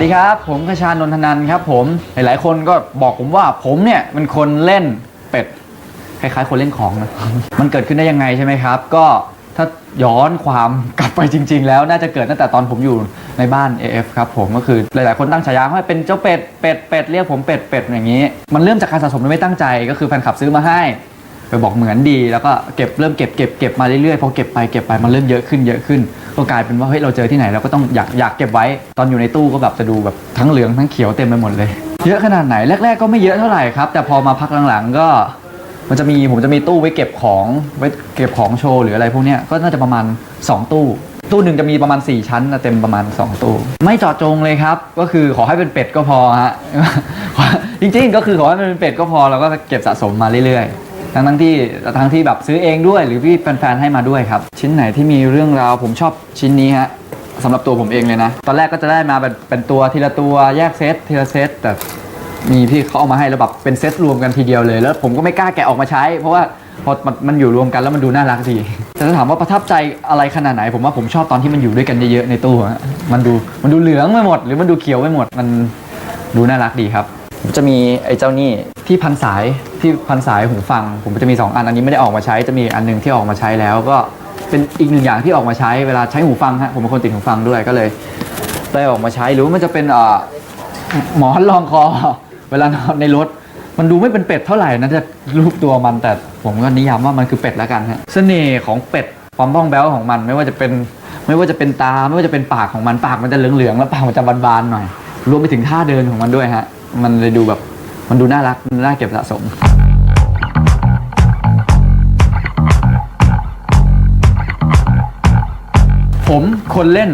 วัสดีครับ ผมขชานนทนันครับผม หลายๆ คนก็บอกผมว่าผมเนี่ยเป็นคนเล่นเป็ด คล้ายๆ คนเล่นของนะ มันเกิดขึ้นได้ยังไงใช่ไหมครับ ก็ถ้าย้อนความกลับไปจริง ๆ แล้วน่าจะเกิดตั้งแต่ตอนผมอยู่ในบ้าน AF ครับผมก็คือหลายๆ คนตั้งฉายาให้เป็นเจ้าเป็ดเป็ดเป็ดเรียกผมเป็ดเป็ดอย่างนี้ มันเริ่มจากการสะสมโดยไม่ตั้งใจก็คือแฟนคลับซื้อมาให้ ไปบอกเหมือนดีแล้วก็เก็บเริ่มเก็บเก็บเก็บมาเรื่อยๆพอเก็บไปเก็บไปมันเริ่มเยอะขึ้นเยอะขึ้น ก็กลายเป็นว่าเฮ้ยเราเจอที่ไหนเราก็ต้องอยากอยากเก็บไว้ ตอนอยู่ในตู้ก็แบบจะดูแบบทั้งเหลืองทั้งเขียวเต็มไปหมดเลย เยอะขนาดไหนแรก ๆ ก็ไม่เยอะเท่าไหร่ครับ แต่พอมาพักหลังๆก็มันจะมีผมจะมีตู้ไว้เก็บของไว้เก็บของโชว์หรืออะไรพวกเนี้ยก็น่าจะประมาณ 2 ตู้ ตู้หนึ่งจะมีประมาณ 4 ชั้นนะเต็มประมาณ 2 ตู้ ไม่เจาะจงเลยครับ ก็คือขอให้เป็นเป็ดก็พอฮะจริงๆ ก็คือขอให้มันเป็นเป็ดก็พอเราก็เก็บสะสมมาเรื่อยๆ ทั้งทั้งที่ทั้งที่แบบซื้อเองด้วย หรือพี่แฟนๆให้มาด้วยครับ ชิ้นไหนที่มีเรื่องราวผมชอบชิ้นนี้ฮะสำหรับตัวผมเองเลยนะ ตอนแรกก็จะได้มาเป็นเป็นตัวทีละตัวแยกเซตทีละเซตแต่มีพี่เขาเอามาให้แล้วแบบเป็นเซตรวมกันทีเดียวเลย แล้วผมก็ไม่กล้าแกะออกมาใช้ เพราะว่าพอมันมันอยู่รวมกันแล้วมันดูน่ารักดี แต่ถ้าถามว่าประทับใจอะไรขนาดไหน ผมว่าผมชอบตอนที่มันอยู่ด้วยกันเยอะๆในตู้มันดูมันดูเหลืองไปหมด หรือมันดูเขียวไปหมดมันดูน่ารักดีครับ จะมีไอ้เจ้านี่ที่พันสายที่พันสายหูฟัง ผมจะมีสองอันอันนี้ไม่ได้ออกมาใช้จะมีอันหนึงที่ออกมาใช้แล้ว ก็เป็นอีกหนึ่งอย่างที่ออกมาใช้เวลาใช้หูฟังฮะผมเป็นคนติดหูฟังด้วยก็เลย ได้ออกมาใช้หรือว่ามันจะเป็นเอ่อหมอนรองคอ เวลานอนในรถ มันดูไม่เป็นเป็ดเท่าไหร่นะจะรูปตัวมันแต่ผมก็นิยามว่ามันคือเป็ดแล้วกันฮะเสน่ห์ของเป็ดความบ้องแบ้วของมันไม่ว่าจะเป็นไม่ว่าจะเป็นตาไม่ว่าจะเป็นปากของมันปากมันจะเหลืองๆแล้วปากมันจะบานๆหน่อย รวมไปถึงท่าเดินของมันด้วยฮะ มันเลยดูแบบ มันดูน่ารักมันน่าเก็บสะสม ผมคนเล่น